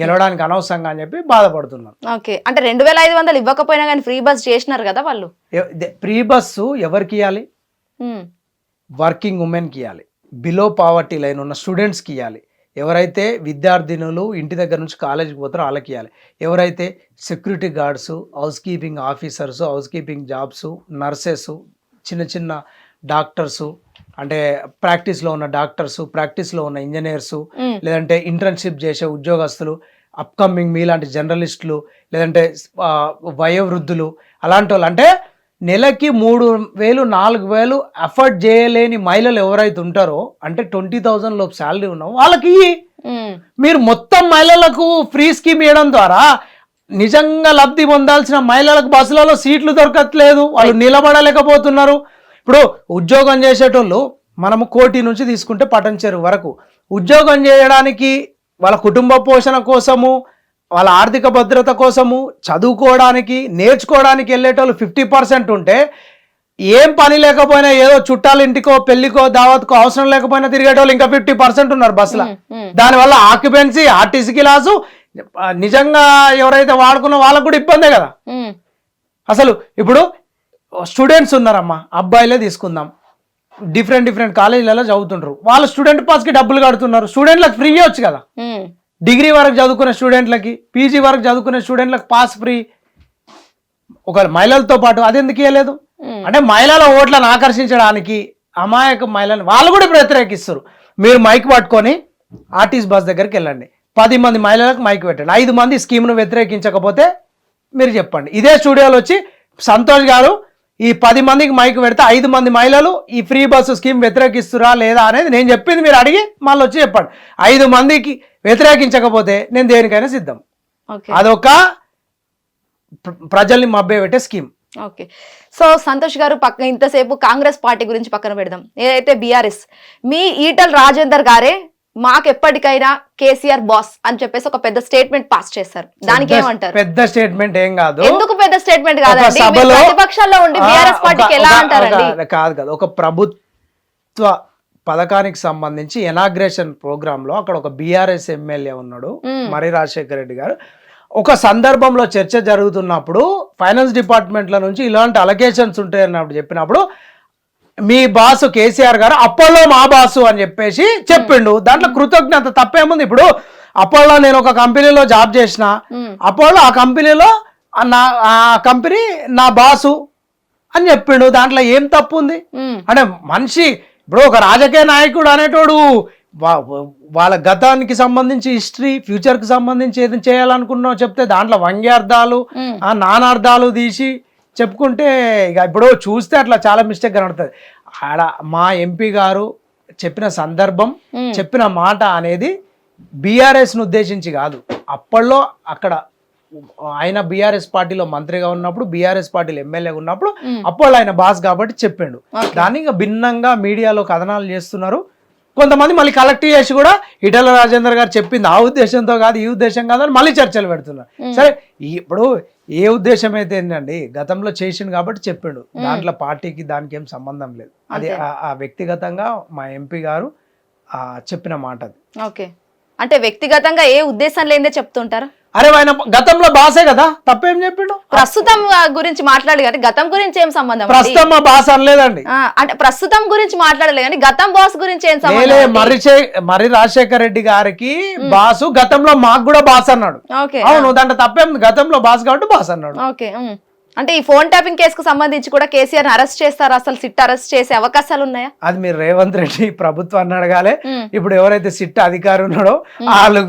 గెలవడానికి అనవసరంగా అని చెప్పి బాధపడుతున్నాను. ఓకే. అంటే రెండు వేల ఐదు వందలు ఇవ్వకపోయినా కానీ ఫ్రీ బస్ చేసినారు కదా వాళ్ళు? ప్రీ బస్సు ఎవరికి ఇవ్వాలి వర్కింగ్ ఉమెన్కి ఇవ్వాలి బిలో పావర్టీ లైన్ ఉన్న స్టూడెంట్స్కి ఇవ్వాలి ఎవరైతే విద్యార్థినులు ఇంటి దగ్గర నుంచి కాలేజీకి పోతారో వాళ్ళకి ఇవ్వాలి ఎవరైతే security guards housekeeping officers housekeeping jobs nurses చిన్న చిన్న డాక్టర్సు అంటే ప్రాక్టీస్లో ఉన్న డాక్టర్స్ ప్రాక్టీస్లో ఉన్న ఇంజనీర్సు లేదంటే ఇంటర్న్షిప్ చేసే ఉద్యోగస్తులు అప్కమింగ్ మీలాంటి జర్నలిస్టులు లేదంటే వయోవృద్ధులు అలాంటి వాళ్ళు అంటే నెలకి మూడు వేలు నాలుగు వేలు అఫోర్డ్ చేయలేని మహిళలు ఎవరైతే ఉంటారో అంటే ట్వంటీ థౌజండ్ లోపు శాలరీ ఉన్నావు వాళ్ళకి మీరు మొత్తం మహిళలకు ఫ్రీ స్కీమ్ ఇవ్వడం ద్వారా నిజంగా లబ్ధి పొందాల్సిన మహిళలకు బస్సులలో సీట్లు దొరకట్లేదు. వాళ్ళు నిలబడలేకపోతున్నారు. ఇప్పుడు ఉద్యోగం చేసేటోళ్ళు మనము కోటి నుంచి తీసుకుంటే పటంచెరు వరకు. ఉద్యోగం చేయడానికి వాళ్ళ కుటుంబ పోషణ కోసము వాళ్ళ ఆర్థిక భద్రత కోసము చదువుకోవడానికి నేర్చుకోవడానికి వెళ్ళేటోళ్ళు ఫిఫ్టీ పర్సెంట్ ఉంటే ఏం పని లేకపోయినా ఏదో చుట్టాల ఇంటికో పెళ్ళికో దావత్కో అవసరం లేకపోయినా తిరిగేటోళ్ళు ఇంకా ఫిఫ్టీ పర్సెంట్ ఉన్నారు బస్సులో. దానివల్ల ఆక్యుపెన్సీ ఆర్టీసీకి లాసు ఆ, నిజంగా ఎవరైతే వాడుకున్న వాళ్ళకు కూడా ఇబ్బందే కదా. అసలు ఇప్పుడు స్టూడెంట్స్ ఉన్నారమ్మా అబ్బాయిలే తీసుకుందాం. డిఫరెంట్ డిఫరెంట్ కాలేజీలలో చదువుతుంటారు వాళ్ళ స్టూడెంట్ పాస్కి డబ్బులు కడుతున్నారు. స్టూడెంట్లకు ఫ్రీ వచ్చు కదా. డిగ్రీ వరకు చదువుకునే స్టూడెంట్లకి పీజీ వరకు చదువుకునే స్టూడెంట్లకు పాస్ ఫ్రీ. ఒక మహిళలతో పాటు అది ఎందుకు ఇవ్వలేదు. అంటే మహిళల ఓట్లను ఆకర్షించడానికి అమాయక మహిళలు వాళ్ళు కూడా వ్యతిరేకిస్తారు. మీరు మైక్ పట్టుకొని ఆర్టీసీ బస్ దగ్గరికి వెళ్ళండి. పది మంది మహిళలకు మైక్ పెట్టండి. ఐదు మంది స్కీమ్ను వ్యతిరేకించకపోతే మీరు చెప్పండి. ఇదే స్టూడియోలో వచ్చి సంతోష్ గారు ఈ పది మందికి మైక్ పెడితే ఐదు మంది మహిళలు ఈ ఫ్రీ బస్సు స్కీమ్ వ్యతిరేకిస్తురా లేదా అనేది నేను చెప్పింది మీరు అడిగి మళ్ళీ వచ్చి చెప్పండి. ఐదు మందికి వ్యతిరేకించకపోతే నేను దేనికైనా సిద్ధం. అదొక ప్ర- ప్రజల్ని మభ్యపెట్టే స్కీమ్. ఓకే. సో సంతోష్ గారు పక్క ఇంతసేపు కాంగ్రెస్ పార్టీ గురించి పక్కన పెడదాం. ఏదైతే బీఆర్ఎస్ మీ ఈటల్ రాజేందర్ గారే మాకు ఎప్పటికైనా కేసీఆర్ బాస్ అని చెప్పేసి ఒక పెద్ద స్టేట్మెంట్ పాస్ చేస్తారు దానికి ఏమంటారు? పెద్ద స్టేట్మెంట్ ఏం కాదు. ఎందుకు పెద్ద స్టేట్మెంట్ కాదండి? సభలో ప్రతిపక్షాల్లో ఉండి బీఆర్ఎస్ పార్టీకి ఎలా అంటారండి? కాదు కాదు ఒక ప్రభుత్వ పథకానికి సంబంధించి ఎనాగ్రేషన్ ప్రోగ్రామ్లో అక్కడ ఒక బీఆర్ఎస్ ఎమ్మెల్యే ఉన్నాడు. మరి రాజశేఖర రెడ్డి గారు. ఒక సందర్భంలో చర్చ జరుగుతున్నప్పుడు ఫైనాన్స్ డిపార్ట్మెంట్ల నుంచి ఇలాంటి అలొకేషన్స్ ఉంటాయి అన్నప్పుడు చెప్పినప్పుడు మీ బాసు కేసీఆర్ గారు అపోలో మా బాసు అని చెప్పేసి చెప్పిండు. దాంట్లో కృతజ్ఞత తప్పేముంది? ఇప్పుడు అపోలో నేను ఒక కంపెనీలో జాబ్ చేసిన. అపోలో ఆ కంపెనీలో నా ఆ కంపెనీ నా బాసు అని చెప్పిండు. దాంట్లో ఏం తప్పు ఉంది. అంటే మనిషి ఇప్పుడు ఒక రాజకీయ నాయకుడు అనేటోడు వాళ్ళ గతానికి సంబంధించి హిస్టరీ ఫ్యూచర్కి సంబంధించి ఏది చేయాలనుకున్నావు చెప్తే దాంట్లో వంగ్యార్థాలు నానార్థాలు తీసి చెప్పుకుంటే ఇక ఇప్పుడు చూస్తే అట్లా చాలా మిస్టేక్ కనబడుతుంది ఆడ మా ఎంపీ గారు చెప్పిన సందర్భం. చెప్పిన మాట అనేది బీఆర్ఎస్ను ఉద్దేశించి కాదు అప్పట్లో అక్కడ ఆయన బీఆర్ఎస్ పార్టీలో మంత్రిగా ఉన్నప్పుడు బీఆర్ఎస్ పార్టీలో ఎమ్మెల్యేగా ఉన్నప్పుడు. అప్పుడు ఆయన బాస్ కాబట్టి చెప్పిండు. దాన్ని ఇంకా భిన్నంగా మీడియాలో కథనాలు చేస్తున్నారు కొంతమంది మళ్ళీ కలెక్ట్ చేసి కూడా ఇటల రాజేందర్ గారు చెప్పింది ఆ ఉద్దేశంతో కాదు ఈ ఉద్దేశం కాదు అని మళ్ళీ చర్చలు పెడుతున్నారు సరే ఇప్పుడు ఏ ఉద్దేశం అయితే ఏంటండి? గతంలో చేసిండు కాబట్టి చెప్పిండు. దాంట్లో పార్టీకి దానికి ఏం సంబంధం లేదు. అది ఆ- వ్యక్తిగతంగా మా ఎంపీ గారు ఆ, చెప్పిన మాట అది ఓకే. అంటే వ్యక్తిగతంగా ఏ ఉద్దేశం లేదే చెప్తుంటారు? అరే ఆయన గతంలో బాసే కదా తప్పేం చెప్పిండు? ప్రస్తుతం గురించి మాట్లాడి కానీ గతం గురించి ఏం సంబంధం? ప్రస్తుతం మా బాస్ అనలేదండి. అంటే ప్రస్తుతం గురించి మాట్లాడలేదు కానీ గతం బాస్ గురించి ఏం సంబంధం చే- మర్రి రాజశేఖర రెడ్డి గారికి బాసు గతంలో మాకు కూడా బాస్ అన్నాడు. అవును దాంట్లో తప్పేం గతంలో బాస్ కాబట్టి బాస్ అన్నాడు. ఓకే. అంటే ఈ ఫోన్ ట్యాపింగ్ కేసుకు సంబంధించి కూడా కేసీఆర్ అరెస్ట్ చేస్తారు? అసలు సిట్ అరెస్ట్ చేసే అవకాశాలు ఉన్నాయా? అది మీరు రేవంత్ రెడ్డి ప్రభుత్వాన్ని అడగాలి. ఇప్పుడు ఎవరైతే సిట్ అధికారి ఉన్నాడో వాళ్ళు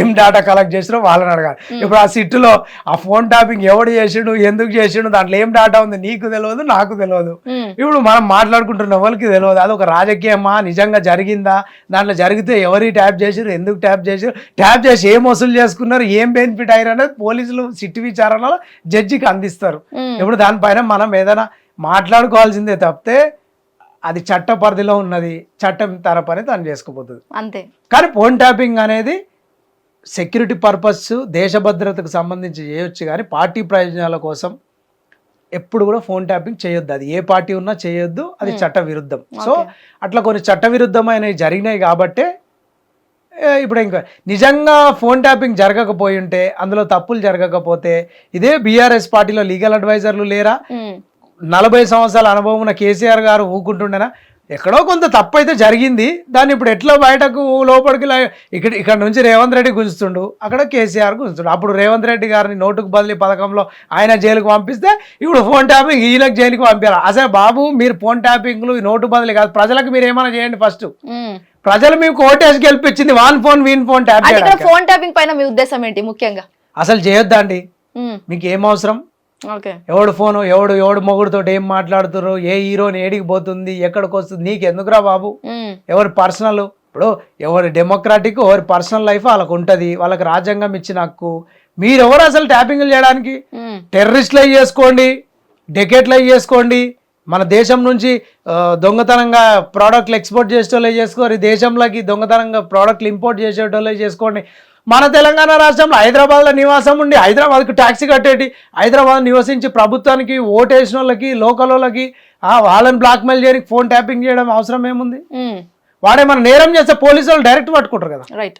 ఏం డేటా కలెక్ట్ చేసినో వాళ్ళని అడగాలి. ఇప్పుడు ఆ సిట్టులో ఆ ఫోన్ టాపింగ్ ఎవడు చేసిండు ఎందుకు చేసిండు దాంట్లో ఏం డేటా ఉంది? నీకు తెలియదు నాకు తెలియదు. ఇప్పుడు మనం మాట్లాడుకుంటున్న వాళ్ళకి తెలియదు? అది ఒక రాజకీయమా? నిజంగా జరిగిందా? దాంట్లో జరిగితే ఎవరి ట్యాప్ చేసిరు ఎందుకు ట్యాప్ చేసిరు ట్యాప్ చేసి ఏం వసూలు చేసుకున్నారు? ఏం బెనిఫిట్ అయ్యారు అనేది పోలీసులు సిట్టు విచారణలో జడ్జికి అందిస్తారు. ఇప్పుడు దానిపైన మనం ఏదైనా మాట్లాడుకోవాల్సిందే తప్పితే అది చట్ట పరిధిలో ఉన్నది చట్టం తన పని తను చేసుకుపోతుంది అంతే. కానీ ఫోన్ ట్యాపింగ్ అనేది సెక్యూరిటీ పర్పస్ దేశ భద్రతకు సంబంధించి చేయొచ్చు కానీ పార్టీ ప్రయోజనాల కోసం ఎప్పుడు కూడా ఫోన్ ట్యాపింగ్ చేయొద్దు. అది ఏ పార్టీ ఉన్నా చేయొద్దు అది చట్ట విరుద్ధం. సో. అట్లా కొన్ని చట్ట విరుద్ధమైనవి జరిగినాయి కాబట్టే ఇప్పుడు ఇంకా నిజంగా ఫోన్ ట్యాపింగ్ జరగకపోయి ఉంటే అందులో తప్పులు జరగకపోతే ఇదే బీఆర్ఎస్ పార్టీలో లీగల్ అడ్వైజర్లు లేరా? నలభై సంవత్సరాల అనుభవం ఉన్న కేసీఆర్ గారు ఊకుంటుండేనా? ఎక్కడో కొంత తప్పు అయితే జరిగింది. దాన్ని ఇప్పుడు ఎట్లా బయటకు లోపలికి ఇక్కడ ఇక్కడ నుంచి రేవంత్ రెడ్డి గుంజుతుండు. అక్కడ కేసీఆర్ గుంజుతుండు. అప్పుడు రేవంత్ రెడ్డి గారిని నోటుకు బదిలీ పథకంలో ఆయన జైలుకు పంపిస్తే ఇప్పుడు ఫోన్ ట్యాపింగ్ ఈయనకు జైలుకి పంపారు. అసలు బాబు మీరు ఫోన్ ట్యాపింగ్లు ఈ నోటు బదిలీ కాదు. ప్రజలకు మీరు ఏమైనా చేయండి ఫస్ట్. ప్రజలు మీకు ఓటేసి గెలిపించింది. వాన్ ఫోన్ వీన్ ఫోన్ ట్యాప్ అంటే ఇక్కడ చేయడానికి. ఫోన్ ట్యాపింగ్ పైన మీ ఉద్దేశం ఏంటి ముఖ్యంగా? అసలు చేయొద్దండి మీకు ఏం అవసరం? ఎవడు ఫోను ఎవడు ఎవడు మొగుడుతో ఏం మాట్లాడుతున్నారు ఏ హీరోని ఏడికి పోతుంది ఎక్కడికి వస్తుంది నీకు ఎందుకురా బాబు ఎవరి పర్సనల్? ఇప్పుడు ఎవరి డెమోక్రాటిక్ ఎవరి పర్సనల్ లైఫ్ వాళ్ళకు ఉంటుంది వాళ్ళకి రాజ్యాంగం ఇచ్చిన హక్కు. మీరెవరు అసలు ట్యాపింగ్లు చేయడానికి? టెర్రరిస్టులు అవి చేసుకోండి డెకెట్లు అవి చేసుకోండి. మన దేశం నుంచి దొంగతనంగా ప్రోడక్ట్లు ఎక్స్పోర్ట్ చేసేటోళ్ళే చేసుకోరు. దేశంలోకి దొంగతనంగా ప్రోడక్ట్లు ఇంపోర్ట్ చేసేటోళ్ళే చేసుకోండి. మన తెలంగాణ రాష్ట్రంలో హైదరాబాద్లో నివాసం ఉండి హైదరాబాద్కు ట్యాక్సీ కట్టేటి హైదరాబాద్ నివసించి ప్రభుత్వానికి ఓటేసిన వాళ్ళకి లోకల్ వాళ్ళకి వాళ్ళని బ్లాక్మెయిల్ చేయడానికి ఫోన్ ట్యాపింగ్ చేయడం అవసరం ఏముంది? ఉమ్, వాడేమన్నా నేరం చేస్తే పోలీసు వాళ్ళు డైరెక్ట్ పట్టుకుంటారు కదా. రైట్.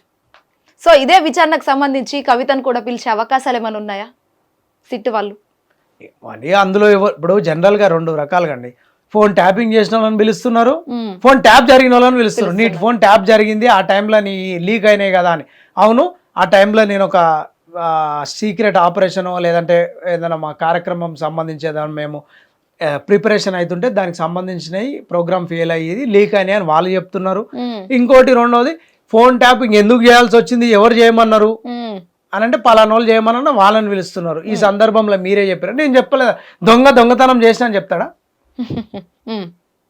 సో ఇదే విచారణకు సంబంధించి కవితను కూడా పిలిచే అవకాశాలు ఏమైనా ఉన్నాయా? సిట్ వాళ్ళు. అని అందులో ఇప్పుడు జనరల్గా రెండు రకాలుగా అండి. ఫోన్ ట్యాపింగ్ చేసిన వాళ్ళని పిలుస్తున్నారు ఫోన్ ట్యాప్ జరిగిన వాళ్ళని పిలుస్తున్నారు. నీ ఫోన్ ట్యాప్ జరిగింది ఆ టైంలో నీ లీక్ అయినాయి కదా అని. అవును ఆ టైంలో నేను ఒక సీక్రెట్ ఆపరేషను లేదంటే ఏదైనా మా కార్యక్రమం సంబంధించి ఏదైనా మేము ప్రిపరేషన్ అవుతుంటే దానికి సంబంధించినవి ప్రోగ్రామ్ ఫెయిల్ అయ్యేది లీక్ అయినాయి అని వాళ్ళు చెప్తున్నారు. ఇంకోటి రెండోది ఫోన్ ట్యాపింగ్ ఎందుకు చేయాల్సి వచ్చింది ఎవరు చేయమన్నారు? అని అంటే పలానా వాళ్ళు చేయమన్నా వాళ్ళని పిలుస్తున్నారు. ఈ సందర్భంలో మీరే చెప్పారు. నేను చెప్పలేదు? దొంగ దొంగతనం చేసినా అని చెప్తాడా?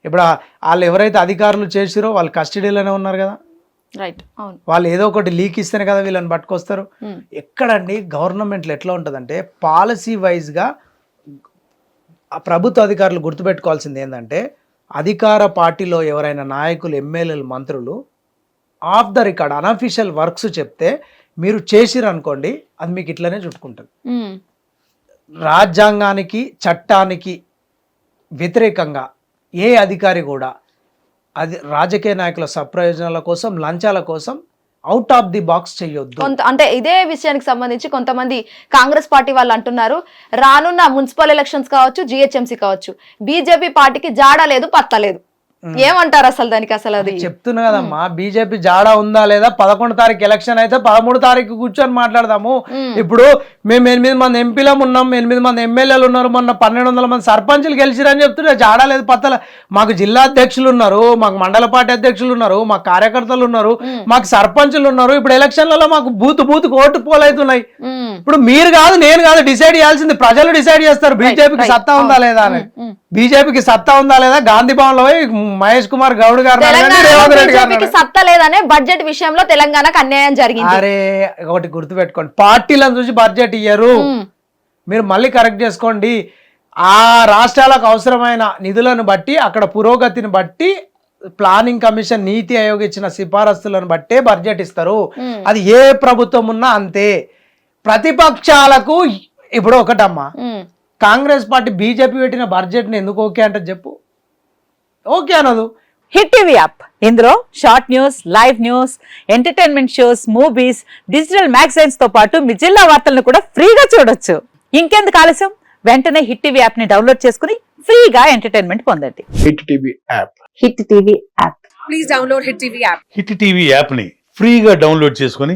ఇప్పుడు వాళ్ళు ఎవరైతే అధికారులు చేసిరో వాళ్ళు కస్టడీలోనే ఉన్నారు కదా. రైట్ అవును. వాళ్ళు ఏదో ఒకటి లీక్ ఇస్తేనే కదా వీళ్ళని పట్టుకొస్తారు. ఉమ్, ఎక్కడండి? గవర్నమెంట్లో ఎట్లా ఉంటుందంటే పాలసీ వైజ్గా ఆ ప్రభుత్వ అధికారులు గుర్తుపెట్టుకోవాల్సింది ఏంటంటే అధికార పార్టీలో ఎవరైనా నాయకులు ఎమ్మెల్యేలు మంత్రులు off the record unofficial works చెప్తే మీరు చేసిరు అనుకోండి అది మీకు ఇట్లనే చుట్టుకుంటుంది. ఉమ్, రాజ్యాంగానికి చట్టానికి వ్యతిరేకంగా ఏ అధికారి కూడా అది రాజకీయ నాయకుల సప్రయోజనాల కోసం లంచాల కోసం అవుట్ ఆఫ్ ది బాక్స్ చేయొద్దు. కొంత అంటే ఇదే విషయానికి సంబంధించి కొంతమంది కాంగ్రెస్ పార్టీ వాళ్ళు అంటున్నారు రానున్న మున్సిపల్ ఎలక్షన్స్ కావచ్చు జిహెచ్ఎంసీ కావచ్చు. బీజేపీ పార్టీకి జాడ లేదు పత్త లేదు. ఏమంటారు అసలు దానికి అసలు అది చెప్తున్నా కదమ్మా బీజేపీ జాడా ఉందా లేదా? పదకొండు తారీఖు ఎలక్షన్ అయితే పదమూడు తారీఖు కూర్చొని మాట్లాడదాము. ఇప్పుడు మేము ఎనిమిది మంది ఎంపీలం ఉన్నాం ఎనిమిది మంది ఎమ్మెల్యేలు ఉన్నారు మొన్న పన్నెండు వందల మంది సర్పంచులు గెలిచిరని చెప్తున్నా జాడా లేదు పత్తల. మాకు జిల్లా అధ్యక్షులు ఉన్నారు మాకు మండల పార్టీ అధ్యక్షులు ఉన్నారు మాకు కార్యకర్తలు ఉన్నారు మాకు సర్పంచులు ఉన్నారు. ఇప్పుడు ఎలక్షన్లలో మాకు బూత్ బూత్ ఓటు పోలవుతున్నాయి ఉమ్, ఇప్పుడు మీరు కాదు నేను కాదు డిసైడ్ చేయాల్సింది ప్రజలు డిసైడ్ చేస్తారు బీజేపీకి. సత్తా ఉందా లేదా అని. బీజేపీకి సత్తా ఉందా లేదా? గాంధీ భవన్లో మహేష్ కుమార్ గౌడ్ గారు బీజేపీకి సత్తా లేదనే బడ్జెట్ విషయంలో తెలంగాణకు అన్యాయం జరిగింది. అరే ఒకటి గుర్తుపెట్టుకోండి. పార్టీలను చూసి బడ్జెట్ ఇయ్యరు. మీరు మళ్ళీ కరెక్ట్ చేసుకోండి. ఆ రాష్ట్రాలకు అవసరమైన నిధులను బట్టి అక్కడ పురోగతిని బట్టి ప్లానింగ్ కమిషన్ నీతి ఆయోగ్ ఇచ్చిన సిఫారసులను బట్టే బడ్జెట్ ఇస్తారు. అది ఏ ప్రభుత్వం ఉన్నా అంతే. ప్రతిపక్షాలకు ఇప్పుడు ఒకటమ్మా. కాంగ్రెస్ పార్టీ బీజేపీ పెట్టిన బడ్జెట్ని ఎందుకు ఓకే అంటే చెప్పు. ఓకే అనదు. Hit TV app. ఇందులో short news live news entertainment shows movies digital మ్యాగజైన్స్తో పాటు మీ జిల్లా వార్తలను కూడా ఫ్రీగా చూడొచ్చు. ఇంకెందుకు ఆలస్యం? వెంటనే హిట్ టీవీ యాప్ని డౌన్లోడ్ చేసుకుని ఫ్రీగా ఎంటర్టైన్మెంట్ పొందండి. Hit TV app. Hit TV app. Hit TV యాప్ని ఫ్రీగా డౌన్లోడ్ చేసుకొని